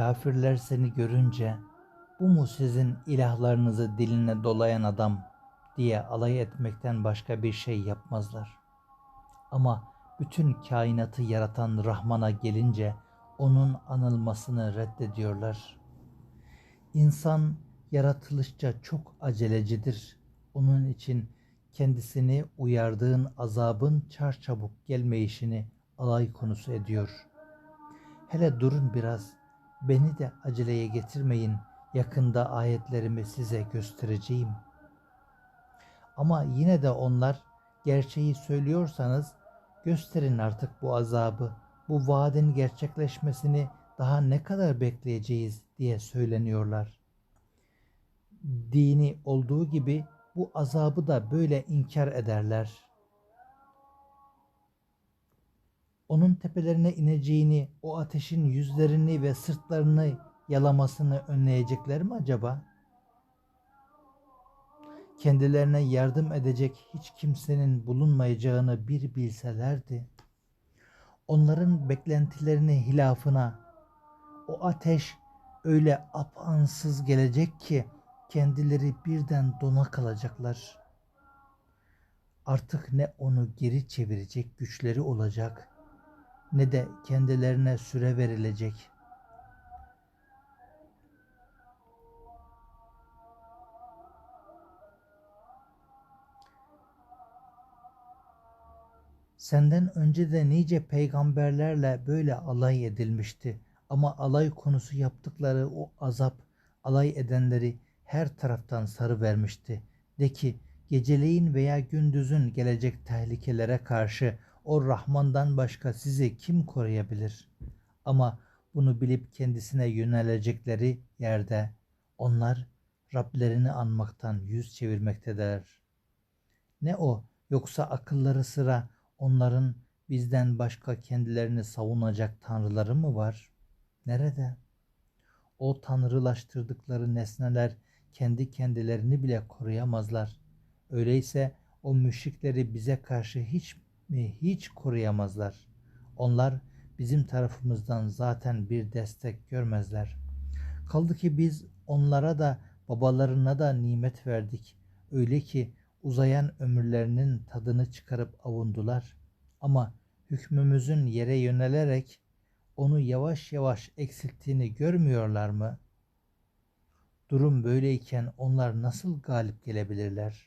kafirler seni görünce bu mu sizin ilahlarınızı diline dolayan adam diye alay etmekten başka bir şey yapmazlar. Ama bütün kainatı yaratan Rahman'a gelince onun anılmasını reddediyorlar. İnsan yaratılışça çok acelecidir. Onun için kendisini uyardığın azabın çarçabuk gelmeyişini alay konusu ediyor. Hele durun biraz, beni de aceleye getirmeyin, yakında ayetlerimi size göstereceğim. Ama yine de onlar gerçeği söylüyorsanız gösterin artık bu azabı, bu vaadin gerçekleşmesini daha ne kadar bekleyeceğiz diye söyleniyorlar. Dini olduğu gibi bu azabı da böyle inkar ederler. Onun tepelerine ineceğini, o ateşin yüzlerini ve sırtlarını yalamasını önleyecekler mi acaba? Kendilerine yardım edecek hiç kimsenin bulunmayacağını bir bilselerdi. Onların beklentilerini hilafına o ateş öyle apansız gelecek ki kendileri birden dona kalacaklar. Artık ne onu geri çevirecek güçleri olacak ne de kendilerine süre verilecek. Senden önce de nice peygamberlerle böyle alay edilmişti. Ama alay konusu yaptıkları o azap alay edenleri her taraftan sarı vermişti. De ki geceleyin veya gündüzün gelecek tehlikelere karşı o Rahman'dan başka sizi kim koruyabilir? Ama bunu bilip kendisine yönelecekleri yerde onlar Rablerini anmaktan yüz çevirmektedirler. Ne o yoksa akılları sıra onların bizden başka kendilerini savunacak tanrıları mı var? Nerede? O tanrılaştırdıkları nesneler kendi kendilerini bile koruyamazlar. Öyleyse o müşrikleri bize karşı hiç mi hiç koruyamazlar. Onlar bizim tarafımızdan zaten bir destek görmezler. Kaldı ki biz onlara da babalarına da nimet verdik. Öyle ki uzayan ömürlerinin tadını çıkarıp avundular. Ama hükmümüzün yere yönelerek onu yavaş yavaş eksilttiğini görmüyorlar mı? Durum böyleyken onlar nasıl galip gelebilirler?